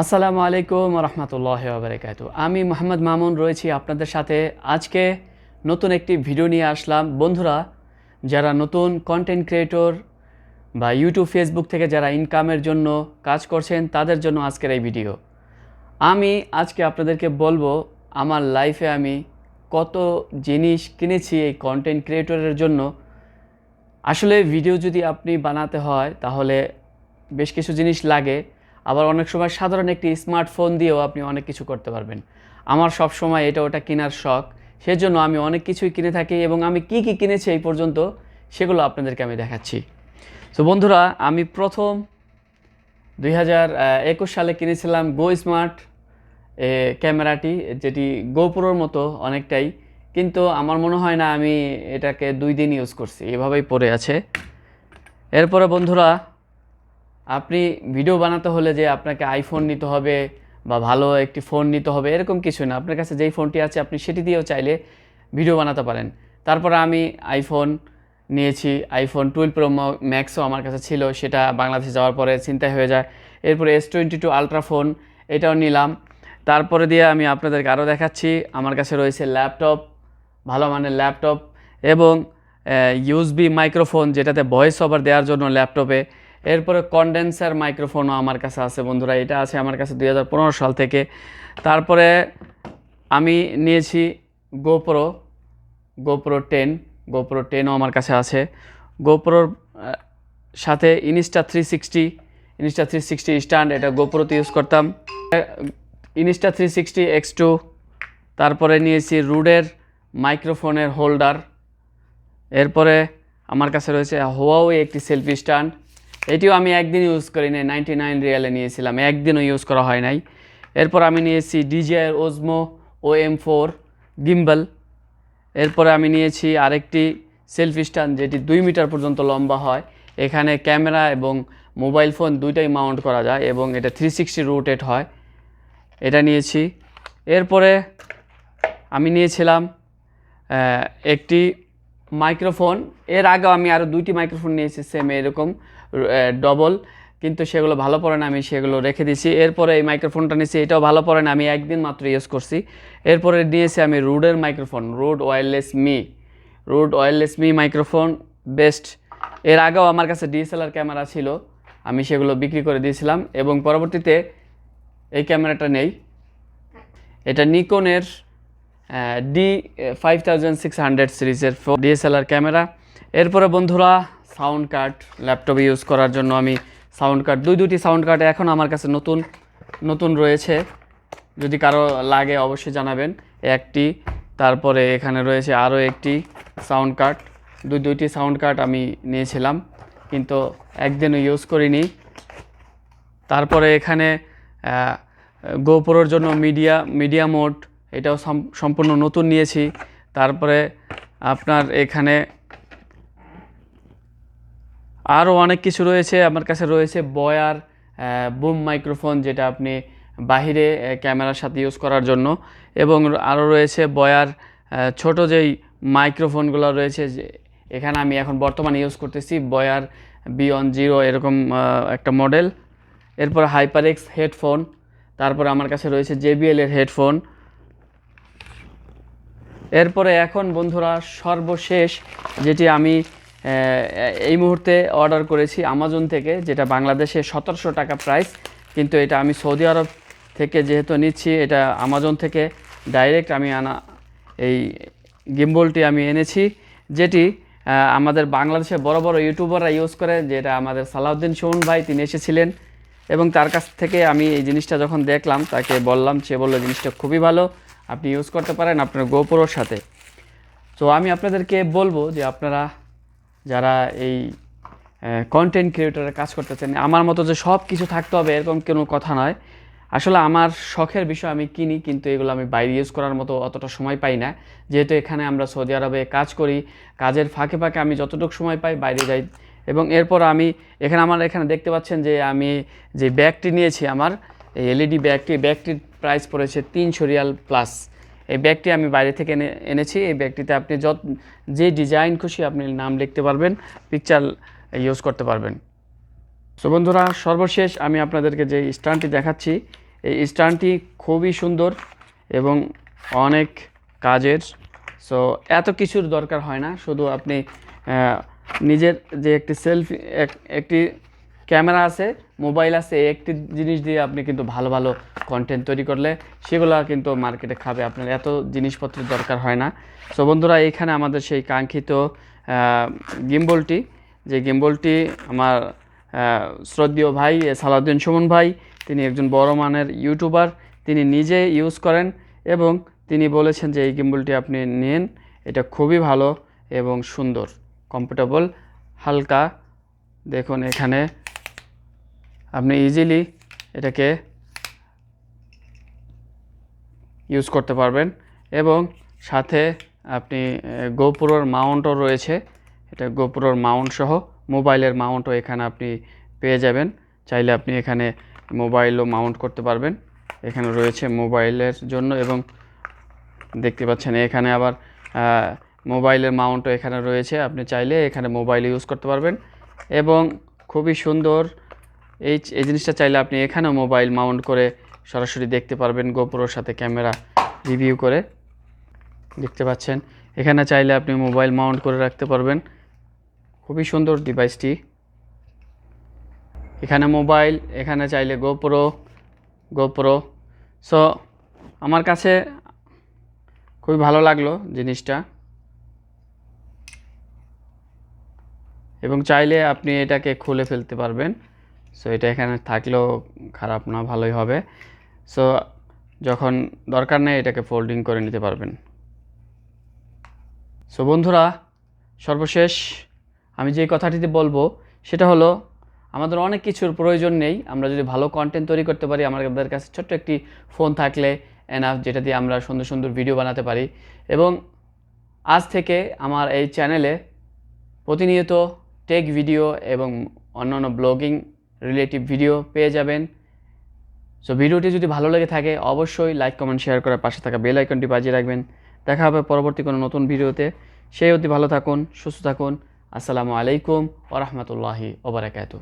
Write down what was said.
আসসালামু আলাইকুম রহমতুল্লাহ বারকাত আমি মোহাম্মদ মামুন রয়েছি আপনাদের সাথে। আজকে নতুন একটি ভিডিও নিয়ে আসলাম। বন্ধুরা, যারা নতুন কন্টেন্ট ক্রিয়েটর বা ইউটিউব ফেসবুক থেকে যারা ইনকামের জন্য কাজ করছেন, তাদের জন্য আজকের এই ভিডিও। আমি আজকে আপনাদেরকে বলব, আমার লাইফে আমি কত জিনিস কিনেছি এই কন্টেন্ট ক্রিয়েটরের জন্য। আসলে ভিডিও যদি আপনি বানাতে হয়, তাহলে বেশ কিছু জিনিস লাগে। আবার অনেক সময় সাধারণ একটি স্মার্টফোন দিয়েও আপনি অনেক কিছু করতে পারবেন। আমার সব সময় এটা ওটা কেনার শখ। সেজন্য আমি অনেক কিছুই কিনে থাকি এবং আমি কি কি কিনেছি এই পর্যন্ত সেগুলো আপনাদেরকে আমি দেখাচ্ছি। তো বন্ধুরা, আমি প্রথম দুই হাজার একুশ সালে কিনেছিলাম গো স্মার্ট ক্যামেরাটি, যেটি গোপুরোর মতো অনেকটাই। কিন্তু আমার মনে হয় না আমি এটাকে দুই দিন ইউজ করছি। এভাবেই পড়ে আছে। এরপরে বন্ধুরা আপনি ভিডিও বানাতে হলে যে আপনাকে আইফোন নিতে হবে বা ভালো একটি ফোন নিতে হবে, এরকম কিছু না। আপনার কাছে যেই ফোনটি আছে, আপনি সেটি দিয়েও চাইলে ভিডিও বানাতে পারেন। তারপরে আমি আইফোন নিয়েছি আইফোন টুয়েলভ প্রো ম্যাক্সও আমার কাছে ছিল, সেটা বাংলাদেশে যাওয়ার পরে চিন্তায় হয়ে যায়। এরপরে S twenty two ultra phone এটাও নিলাম। তারপরে দিয়ে আমি আপনাদেরকে আরও দেখাচ্ছি, আমার কাছে রয়েছে ল্যাপটপ ভালো মানের ল্যাপটপ এবং ইউএসবি মাইক্রোফোন যেটাতে ভয়েস ওভার দেওয়ার জন্য ল্যাপটপে এরপরে কন্ডেন্সার মাইক্রোফোনও আমার কাছে আছে, বন্ধুরা, এটা আছে আমার কাছে দু হাজার পনেরো সাল থেকে। তারপরে আমি নিয়েছি গোপ্রো গোপ্রো টেন গোপ্রো টেনও আমার কাছে আছে। গোপ্রোর সাথে Insta three sixty Insta three sixty stand এটা গোপ্রোতে ইউজ করতাম। Insta three sixty X two তারপরে নিয়েছি রুডের মাইক্রোফোনের হোল্ডার এরপরে আমার কাছে রয়েছে হোয়াওয়ে একটি সেলফি স্ট্যান্ড এটিও আমি একদিন ইউজ করি নাই নাইনটি নাইন রিয়ালে নিয়েছিলাম, একদিনও ইউজ করা হয় নাই। এরপর আমি নিয়েছি DGR Osmo O M four gimbal এরপরে আমি নিয়েছি আরেকটি সেলফি স্ট্যান্ড যেটি দুই মিটার পর্যন্ত লম্বা হয়। এখানে ক্যামেরা এবং মোবাইল ফোন দুইটাই মাউন্ট করা যায় এবং এটা থ্রি সিক্সটি রোটেট হয়। এটা নিয়েছি। এরপরে আমি নিয়েছিলাম একটি মাইক্রোফোন। এর আগেও আমি আরও দুইটি মাইক্রোফোন নিয়েছি সেম এরকম ডবল কিন্তু সেগুলো ভালো পড়ে না, আমি সেগুলো রেখে দিয়েছি। এরপরে এই মাইক্রোফোনটা নিয়েছি, এটাও ভালো পড়ে না, আমি একদিন মাত্র ইউজ করছি। এরপরে নিয়েছি আমি রুডের microphone Rode wireless me Rode wireless me microphone best এর আগেও আমার কাছে ডিএসএলআর ক্যামেরা ছিল, আমি সেগুলো বিক্রি করে দিয়েছিলাম, এবং পরবর্তীতে এই ক্যামেরাটা নেই। এটা নিকনের D five thousand six hundred সিরিজের ডিএসএলআর ক্যামেরা। এরপরে বন্ধুরা সাউন্ড কার্ড ল্যাপটপে ইউজ করার জন্য আমি সাউন্ড কার্ড দুই দুটি সাউন্ড কার্ড এখন আমার কাছে নতুন নতুন রয়েছে। যদি কারও লাগে অবশ্যই জানাবেন। একটি, তারপরে এখানে রয়েছে আরও একটি সাউন্ড কার্ড দুই দুইটি সাউন্ড কার্ড আমি নিয়েছিলাম, কিন্তু একদিনও ইউজ করিনি। তারপরে এখানে গোপ্রোর জন্য মিডিয়া মিডিয়া মোড এটাও সম্পূর্ণ নতুন নিয়েছি। তারপরে আপনার এখানে আরও অনেক কিছু রয়েছে, আমার কাছে রয়েছে বয়ার বুম মাইক্রোফোন যেটা আপনি বাহিরে ক্যামেরার সাথে ইউজ করার জন্য। এবং আরও রয়েছে বয়ার ছোট যেই মাইক্রোফোনগুলো রয়েছে যে, এখানে আমি এখন বর্তমানে ইউজ করতেছি বয়ার বিয়ন জিরো এরকম একটা মডেল। এরপর হাইপারেক্স হেডফোন, তারপর আমার কাছে রয়েছে জেবিএল এর হেডফোন। এরপরে এখন, বন্ধুরা, সর্বশেষ যেটি আমি এই মুহূর্তে অর্ডার করেছি আমাজন থেকে, যেটা বাংলাদেশে সতেরোশো টাকা প্রাইস কিন্তু এটা আমি সৌদি আরব থেকে যেহেতু নিচ্ছি, এটা আমাজন থেকে ডাইরেক্ট আমি আনা, এই গিম্বলটি আমি এনেছি, যেটি আমাদের বাংলাদেশে বড় বড় ইউটিউবাররা ইউজ করে, যেটা আমাদের সালাউদ্দিন সুমন ভাই, তিনি এসেছিলেন। এবং তার কাছ থেকে আমি এই জিনিসটা যখন দেখলাম, তাকে বললাম, সে বলল, জিনিসটা খুবই ভালো। আপনি ইউজ করতে পারেন আপনার গোপুরোর সাথে। তো আমি আপনাদেরকে বলব যে আপনারা যারা এই কন্টেন্ট ক্রিয়েটরের কাজ করতে চান আমার মতো যে সব কিছু থাকতে হবে এরকম কোনো কথা নয়। আসলে আমার শখের বিষয় আমি কিনি, কিন্তু এগুলো আমি বাইরে ইউজ করার মতো অতটা সময় পাই না। যেহেতু এখানে আমরা সৌদি আরবে কাজ করি, কাজের ফাঁকে ফাঁকে আমি যতটুকু সময় পাই বাইরে যাই। এবং এরপর আমি এখানে আমার এখানে দেখতে পাচ্ছেন যে আমি যে ব্যাগটি নিয়েছি আমার, এই এলইডি ব্যাগটি, ব্যাগটির প্রাইস পড়েছে তিনশো রিয়াল প্লাস এই ব্যাগটি আমি বাইরে থেকে এনে, এনেছি। এই ব্যাগটিতে আপনি যত, যে ডিজাইন খুশি আপনি নাম লিখতে পারবেন পিকচার ইউজ করতে পারবেন। সো বন্ধুরা, সর্বশেষ আমি আপনাদেরকে যে স্ট্যান্ডটি দেখাচ্ছি, এই স্ট্যান্ডটি খুবই সুন্দর এবং অনেক কাজের। সো এত কিছুর দরকার হয় না। শুধু আপনি নিজের যে একটি সেলফি একটি ক্যামেরা আছে, মোবাইল আছে একটি জিনিস দিয়ে আপনি কিন্তু ভালো ভালো কন্টেন্ট তৈরি করলে সেগুলো কিন্তু মার্কেটে খাবে। আপনার এত জিনিসপত্রের দরকার হয় না। সো বন্ধুরা, এইখানে আমাদের সেই কাঙ্ক্ষিত গিম্বলটি, যে গিম্বলটি আমার শ্রদ্ধেয় ভাই সালাউদ্দিন সুমন ভাই, তিনি একজন বড় মানের ইউটিউবার তিনি নিজে ইউজ করেন এবং তিনি বলেছেন যে এই গিম্বলটি আপনি নিন, এটা খুবই ভালো এবং সুন্দর কমফোর্টেবল হালকা। দেখুন এখানে আপনি ইজিলি এটাকে ইউজ করতে পারবেন এবং সাথে আপনি গোপুরোর মাউন্টও রয়েছে। এটা গোপুরোর মাউন্ট সহ মোবাইলের মাউন্টও এখানে আপনি পেয়ে যাবেন। চাইলে আপনি এখানে মোবাইলও মাউন্ট করতে পারবেন। এখানে রয়েছে মোবাইলের জন্য এবং দেখতে পাচ্ছেন এখানে আবার মোবাইলের মাউন্টও এখানে রয়েছে। আপনি চাইলে এখানে মোবাইল ইউজ করতে পারবেন এবং খুবই সুন্দর এই এই জিনিসটা চাইলে আপনি এখানেও মোবাইল মাউন্ট করে সরাসরি দেখতে পারবেন গোপুরোর সাথে ক্যামেরা রিভিউ করে। দেখতে পাচ্ছেন? এখানে চাইলে আপনি মোবাইল মাউন্ট করে রাখতে পারবেন। খুবই সুন্দর ডিভাইসটি এখানে মোবাইল, এখানে চাইলে গোপ্রো গোপ্রো। সো আমার কাছে খুবই ভালো লাগল জিনিসটা। এবং চাইলে আপনি এটাকে খুলে ফেলতে পারবেন। সো এটা এখানে থাকলেও খারাপ না, ভালোই হবে। সো যখন দরকার নেই এটাকে ফোল্ডিং করে নিতে পারবেন। সো বন্ধুরা, সর্বশেষ আমি যে কথাটিতে বলব, সেটা হলো আমাদের অনেক কিছুর প্রয়োজন নেই। আমরা যদি ভালো কন্টেন্ট তৈরি করতে পারি, আমাদের কাছে ছোট্ট একটি ফোন থাকলে এনাফ যেটা দিয়ে আমরা সুন্দর সুন্দর ভিডিও বানাতে পারি। এবং আজ থেকে আমার এই চ্যানেলে প্রতিনিয়ত টেক ভিডিও এবং অন্যান্য ব্লগিং রিলেটিভ ভিডিও পেয়ে যাবেন। সো ভিডিওটি যদি ভালো লেগে থাকে, অবশ্যই লাইক কমেন্ট শেয়ার করার পাশে থাকা বেল আইকনটি বাজিয়ে রাখবেন। দেখা হবে পরবর্তী কোনো নতুন ভিডিওতে। সেই অতি ভালো থাকুন, সুস্থ থাকুন। আসসালামু আলাইকুম ওরহমতুল্লাহি ওবরাকাতু